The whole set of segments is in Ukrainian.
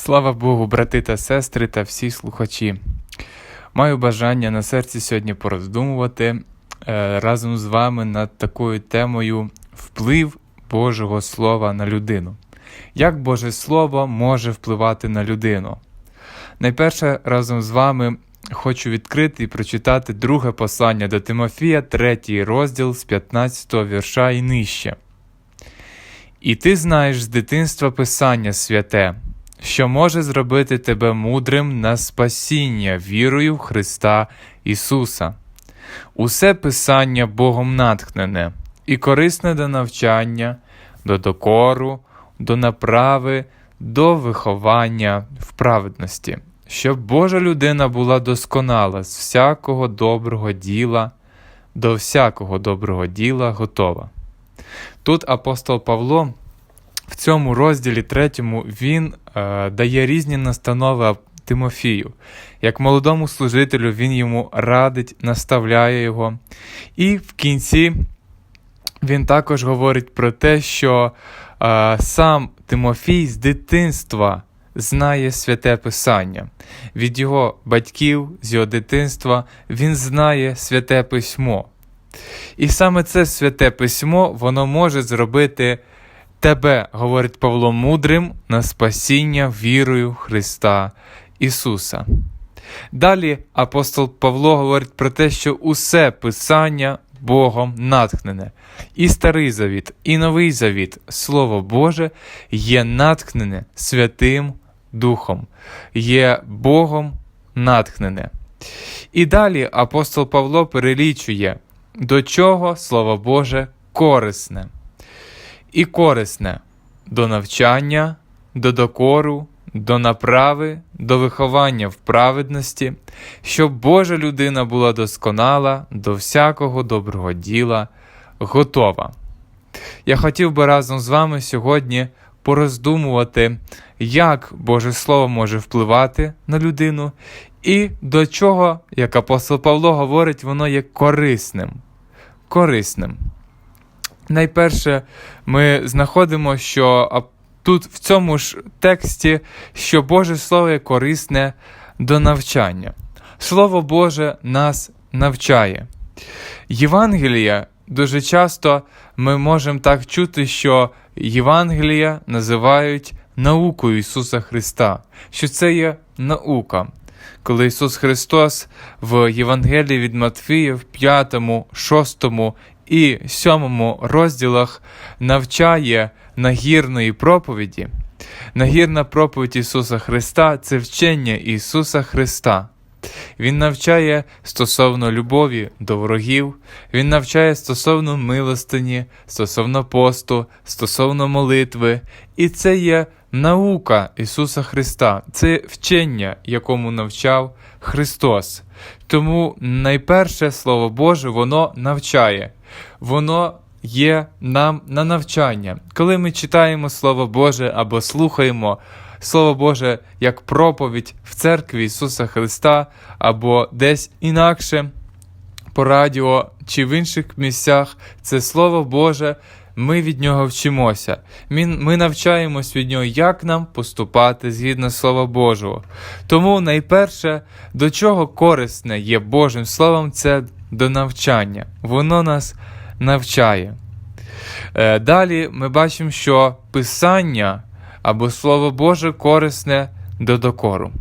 Слава Богу, брати та сестри та всі слухачі. Маю бажання на серці сьогодні пороздумувати е, разом з вами над такою темою вплив Божого Слова на людину. Як Боже Слово може впливати на людину? Найперше разом з вами хочу відкрити і прочитати друге послання до Тимофія, третій розділ з 15 вірша і нижче. І ти знаєш з дитинства Писання святе, що може зробити тебе мудрим на спасіння вірою в Христа Ісуса. Усе Писання Богом натхнене і корисне до навчання, до докору, до направи, до виховання в праведності, щоб Божа людина була досконала з всякого доброго діла, до всякого доброго діла готова. Тут апостол Павло в цьому розділі третьому він е, дає різні настанови Тимофію. Як молодому служителю він йому радить, наставляє його. І в кінці він також говорить про те, що е, сам Тимофій з дитинства знає святе Писання. Від його батьків, з його дитинства, він знає святе письмо. І саме це святе письмо воно може зробити тебе, говорить Павло, мудрим на спасіння вірою Христа Ісуса. Далі апостол Павло говорить про те, що усе Писання Богом натхнене. І Старий Завіт, і Новий Завіт, Слово Боже, є натхнене Святим Духом, є Богом натхнене. І далі апостол Павло перелічує, до чого Слово Боже корисне. І корисне до навчання, до докору, до направи, до виховання в праведності, щоб Божа людина була досконала до всякого доброго діла, готова. Я хотів би разом з вами сьогодні пороздумувати, як Боже Слово може впливати на людину, і до чого, як апостол Павло говорить, воно є корисним. Корисним. Найперше, ми знаходимо, що тут в цьому ж тексті, що Боже Слово є корисне до навчання. Слово Боже нас навчає. Євангелія дуже часто ми можемо так чути, що Євангелія називають наукою Ісуса Христа, що це є наука. Коли Ісус Христос в Євангелії від Матфія в 5, 6 і 7 розділах навчає нагірної проповіді. Нагірна проповідь Ісуса Христа це вчення Ісуса Христа. Він навчає стосовно любові до ворогів, Він навчає стосовно милостині, стосовно посту, стосовно молитви. І це є наука Ісуса Христа, це вчення, якому навчав Христос. Тому найперше Слово Боже, воно навчає, воно є нам на навчання. Коли ми читаємо Слово Боже або слухаємо Слово Боже як проповідь в церкві Ісуса Христа, або десь інакше по радіо чи в інших місцях, це Слово Боже. Ми від нього вчимося. Ми навчаємось від нього, як нам поступати згідно Слова Божого. Тому найперше, до чого корисне є Божим Словом, це до навчання. Воно нас навчає. Е, далі ми бачимо, що Писання або Слово Боже корисне до докору.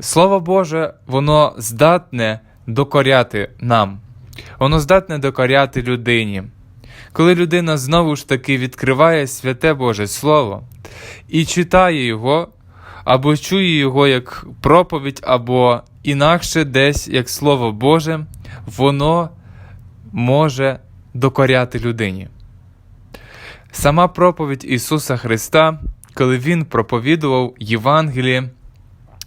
Слово Боже, воно здатне докоряти нам, воно здатне докоряти людині. Коли людина знову ж таки відкриває святе Боже Слово і читає його, або чує його як проповідь, або інакше десь як Слово Боже, воно може докоряти людині. Сама проповідь Ісуса Христа, коли Він проповідував Євангеліє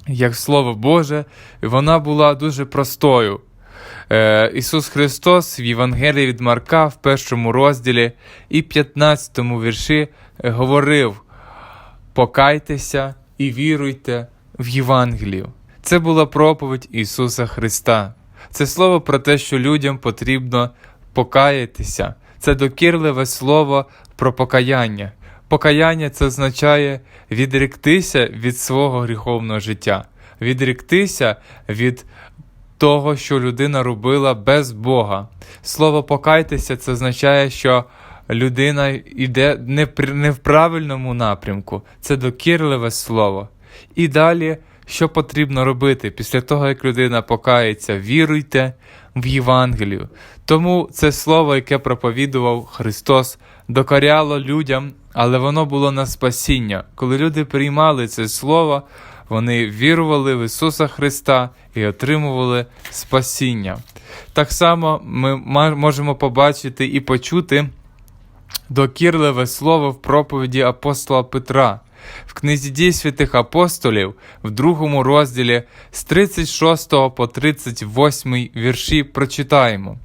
як Слово Боже, вона була дуже простою. Е, Ісус Христос в Євангелії від Марка в першому розділі і 15 вірші говорив: Покайтеся і віруйте в Євангелію. Це була проповідь Ісуса Христа. Це слово про те, що людям потрібно покаятися. Це докірливе слово про покаяння. Покаяння це означає відректися від свого гріховного життя, відректися від того, що людина робила без Бога. Слово покайтеся це означає, що людина йде не, в правильному напрямку, це докірливе слово. І далі, що потрібно робити після того, як людина покається, віруйте в Євангелію. Тому це слово, яке проповідував Христос, докоряло людям, але воно було на спасіння. Коли люди приймали це слово, вони вірували в Ісуса Христа і отримували спасіння. Так само ми можемо побачити і почути докірливе слово в проповіді апостола Петра. В книзі дій святих апостолів в другому розділі з 36 по 38 вірші прочитаємо.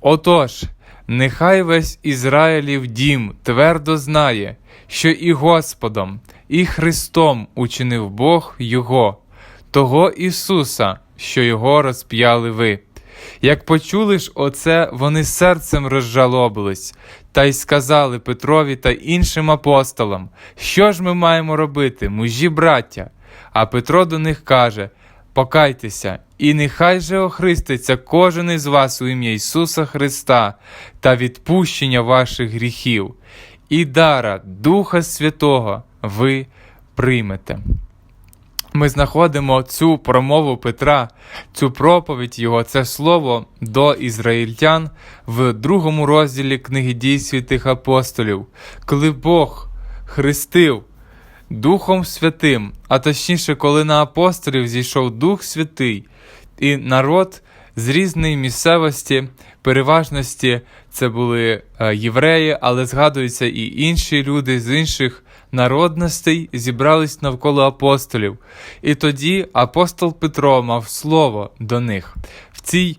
Отож, нехай весь Ізраїлів дім твердо знає, що і Господом, і Христом учинив Бог Його, того Ісуса, що Його розп'яли ви. Як почули ж оце, вони серцем розжалобились, та й сказали Петрові та іншим апостолам, що ж ми маємо робити, мужі браття? А Петро до них каже: Покайтеся, і нехай же охриститься кожен із вас у ім'я Ісуса Христа та відпущення ваших гріхів, і дара Духа Святого ви приймете. Ми знаходимо цю промову Петра, цю проповідь його, це слово до ізраїльтян в другому розділі книги дій святих апостолів, коли Бог хрестив Духом Святим, а точніше, коли на апостолів зійшов Дух Святий, і народ з різної місцевості, переважності це були е, євреї, але згадуються і інші люди з інших народностей зібрались навколо апостолів. І тоді апостол Петро мав слово до них. В цій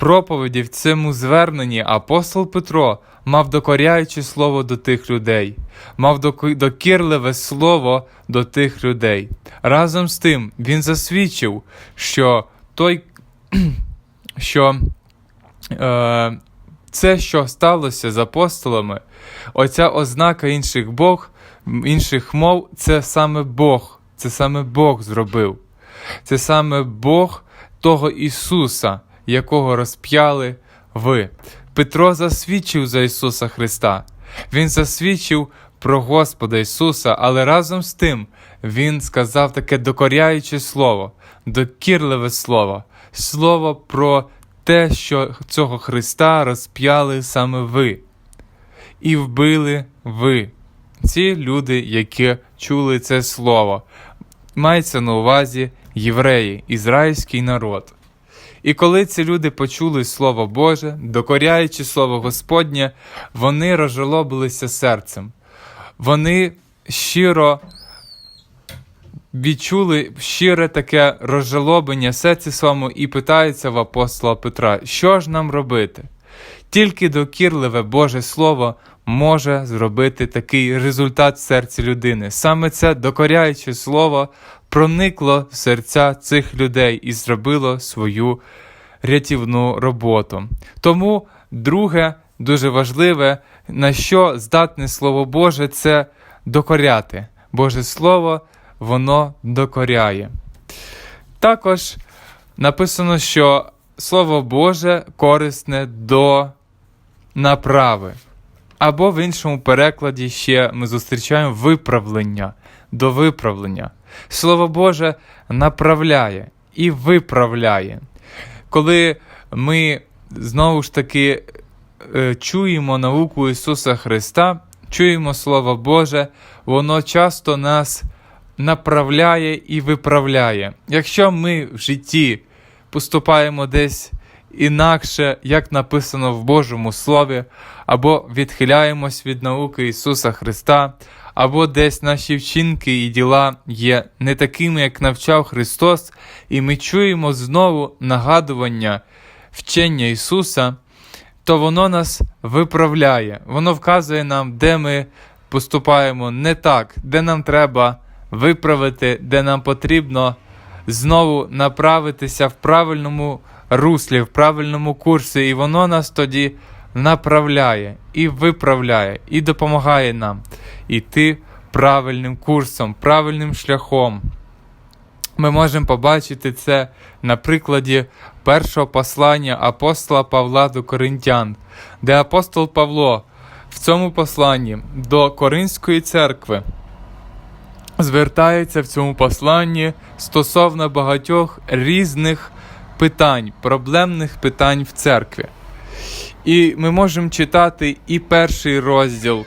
проповіді, в цьому зверненні апостол Петро мав докоряюче слово до тих людей, мав докірливе слово до тих людей. Разом з тим він засвідчив, що той, що е, це, що сталося з апостолами, оця ознака інших Бог, інших мов, це саме Бог, це саме Бог зробив. Це саме Бог того Ісуса, якого розп'яли ви. Петро засвідчив за Ісуса Христа. Він засвідчив про Господа Ісуса, але разом з тим Він сказав таке докоряюче слово, докірливе слово, слово про те, що цього Христа розп'яли саме ви. І вбили ви. Ці люди, які чули це слово, мається на увазі євреї, ізраїльський народ. І коли ці люди почули Слово Боже, докоряючи Слово Господнє, вони розжалобилися серцем. Вони щиро відчули щире таке розжалобення серці своєму і питаються в апостола Петра, що ж нам робити? Тільки докірливе Боже Слово може зробити такий результат в серці людини. Саме це докоряюче слово проникло в серця цих людей і зробило свою рятівну роботу. Тому, друге, дуже важливе, на що здатне Слово Боже, це докоряти. Боже Слово, воно докоряє. Також написано, що Слово Боже корисне до направи. Або в іншому перекладі ще ми зустрічаємо виправлення до виправлення. Слово Боже направляє і виправляє. Коли ми знову ж таки е, чуємо науку Ісуса Христа, чуємо Слово Боже, воно часто нас направляє і виправляє. Якщо ми в житті поступаємо десь інакше, як написано в Божому Слові, або відхиляємось від науки Ісуса Христа, або десь наші вчинки і діла є не такими, як навчав Христос, і ми чуємо знову нагадування вчення Ісуса, то воно нас виправляє, воно вказує нам, де ми поступаємо не так, де нам треба виправити, де нам потрібно знову направитися в правильному руслі, в правильному курсі, і воно нас тоді направляє і виправляє, і допомагає нам йти правильним курсом, правильним шляхом. Ми можемо побачити це на прикладі першого послання апостола Павла до Коринтян, де апостол Павло в цьому посланні до Коринської церкви звертається в цьому посланні стосовно багатьох різних питань, проблемних питань в церкві. І ми можемо читати і перший розділ,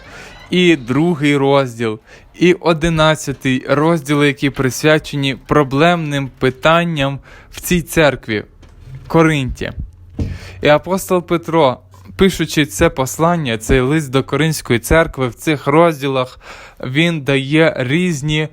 і другий розділ, і одинадцятий розділ, які присвячені проблемним питанням в цій церкві Коринті. І апостол Петро, пишучи це послання, цей лист до Коринської церкви, в цих розділах він дає різні,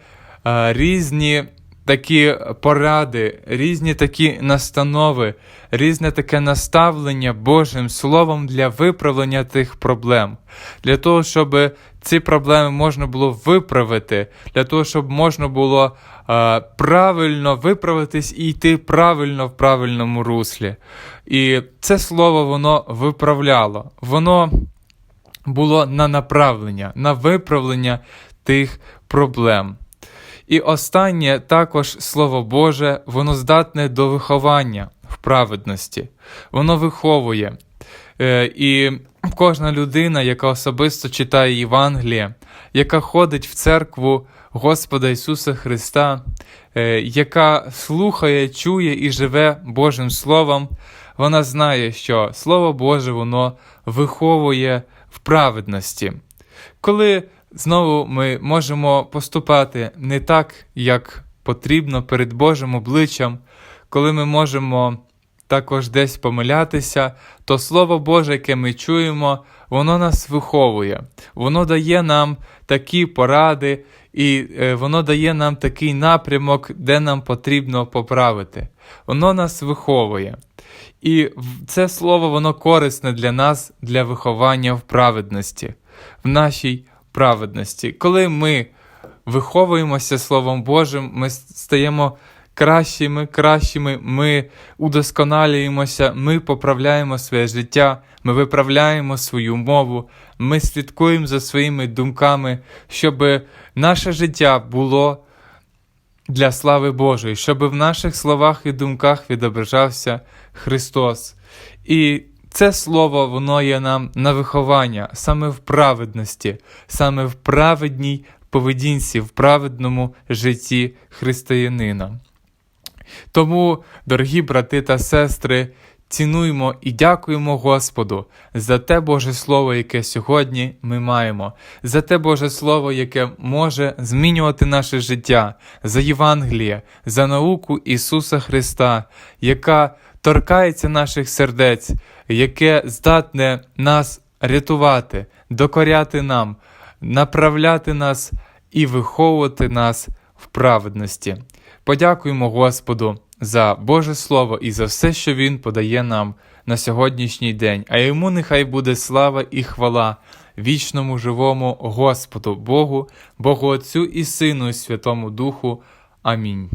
е, різні такі поради, різні такі настанови, різне таке наставлення Божим Словом для виправлення тих проблем, для того, щоб ці проблеми можна було виправити, для того, щоб можна було е, правильно виправитись і йти правильно в правильному руслі. І це слово воно виправляло, воно було на направлення, на виправлення тих проблем. І останнє також Слово Боже, воно здатне до виховання в праведності, воно виховує. Е, І кожна людина, яка особисто читає Євангеліє, яка ходить в церкву Господа Ісуса Христа, е, яка слухає, чує і живе Божим Словом, вона знає, що Слово Боже воно виховує в праведності. Коли знову ми можемо поступати не так, як потрібно перед Божим обличчям, коли ми можемо також десь помилятися, то Слово Боже, яке ми чуємо, воно нас виховує, воно дає нам такі поради, і е, воно дає нам такий напрямок, де нам потрібно поправити. Воно нас виховує. І це слово воно корисне для нас для виховання в праведності, в нашій праведності. Коли ми виховуємося Словом Божим, ми стаємо кращими, кращими, ми удосконалюємося, ми поправляємо своє життя, ми виправляємо свою мову, ми слідкуємо за своїми думками, щоб наше життя було для слави Божої, щоб в наших словах і думках відображався Христос. І це слово воно є нам на виховання саме в праведності, саме в праведній поведінці, в праведному житті християнина. Тому, дорогі брати та сестри, цінуємо і дякуємо Господу за те Боже Слово, яке сьогодні ми маємо, за те Боже Слово, яке може змінювати наше життя, за Євангеліє, за науку Ісуса Христа, яка торкається наших сердець, яке здатне нас рятувати, докоряти нам, направляти нас і виховувати нас в праведності. Подякуємо Господу за Боже Слово і за все, що Він подає нам на сьогоднішній день, а йому нехай буде слава і хвала вічному живому Господу Богу, Богу Отцю і Сину, і Святому Духу. Амінь.